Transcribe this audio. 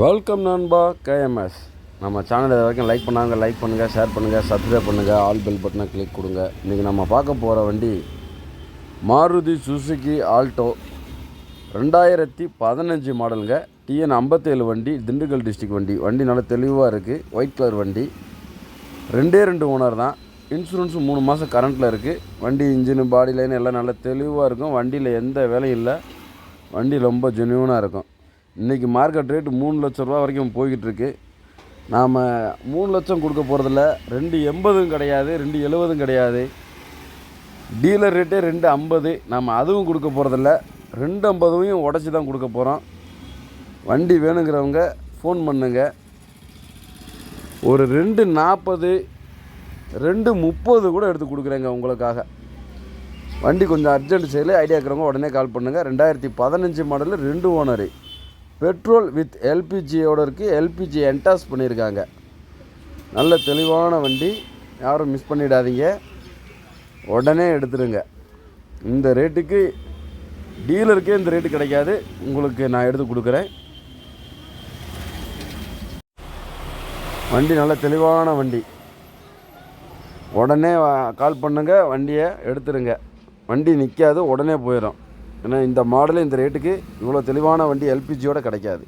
Welcome நண்பா KMS நம்ம channel இது வரைக்கும் லைக் பண்ணாங்க லைக் பண்ணுங்கள் ஷேர் பண்ணுங்கள் சப்ஸ்கிரைப் பண்ணுங்கள் ஆல் பெல் பட்டனை கிளிக் கொடுங்க. இன்றைக்கி நம்ம பார்க்க போகிற வண்டி மாருதி சுசுகி ஆல்டோ. ரெண்டாயிரத்தி பதினஞ்சு மாடலுங்க. டிஎன் ஐம்பத்தேழு வண்டி திண்டுக்கல் டிஸ்ட்ரிக் வண்டி. வண்டி நல்லா தெளிவாக இருக்குது ஒயிட் கலர் வண்டி. ரெண்டே ரெண்டு ஓனர் தான். இன்சூரன்ஸும் மூணு மாதம் கரண்ட்டில் இருக்குது வண்டி இன்ஜினு பாடி லைன் எல்லாம் நல்லா தெளிவாக இருக்கும். வண்டியில் எந்த வேலையும் இல்லை. வண்டி ரொம்ப ஜென்யூனாக இருக்கும். இன்றைக்கி மார்க்கெட் ரேட்டு மூணு லட்ச ரூபா வரைக்கும் போய்கிட்டுருக்கு நாம் மூணு லட்சம் கொடுக்க போகிறதில்ல ரெண்டு எண்பதும் கிடையாது ரெண்டு எழுபதும் கிடையாது. டீலர் ரேட்டே ரெண்டு ஐம்பது. நாம் அதுவும் கொடுக்க போகிறதில்ல ரெண்டு ஐம்பதுவையும் உடச்சி தான் கொடுக்க போகிறோம் வண்டி வேணுங்கிறவங்க ஃபோன் பண்ணுங்க. ஒரு ரெண்டு நாற்பது ரெண்டு முப்பது கூட எடுத்து கொடுக்குறேங்க உங்களுக்காக. வண்டி கொஞ்சம் அர்ஜென்ட் செயல் ஐடியா இருக்கிறவங்க உடனே கால் பண்ணுங்கள் ரெண்டாயிரத்தி பதினஞ்சு மாடலில் ரெண்டு ஓனரு பெட்ரோல் வித் எல்பிஜியோட இருக்குது எல்பிஜி என்டாஸ் பண்ணியிருக்காங்க நல்ல தெளிவான வண்டி. யாரும் மிஸ் பண்ணிடாதீங்க. உடனே எடுத்துடுங்க. இந்த ரேட்டுக்கு டீலருக்கே இந்த ரேட்டு கிடைக்காது. உங்களுக்கு நான் எடுத்து கொடுக்குறேன். வண்டி நல்ல தெளிவான வண்டி. உடனே வா- கால் பண்ணுங்கள் வண்டியை எடுத்துருங்க வண்டி நிற்காது உடனே போயிடும். ஏன்னா இந்த மாடலு இந்த ரேட்டுக்கு இவ்வளோ தெளிவான வண்டி எல்பிஜியோட கிடைக்காது.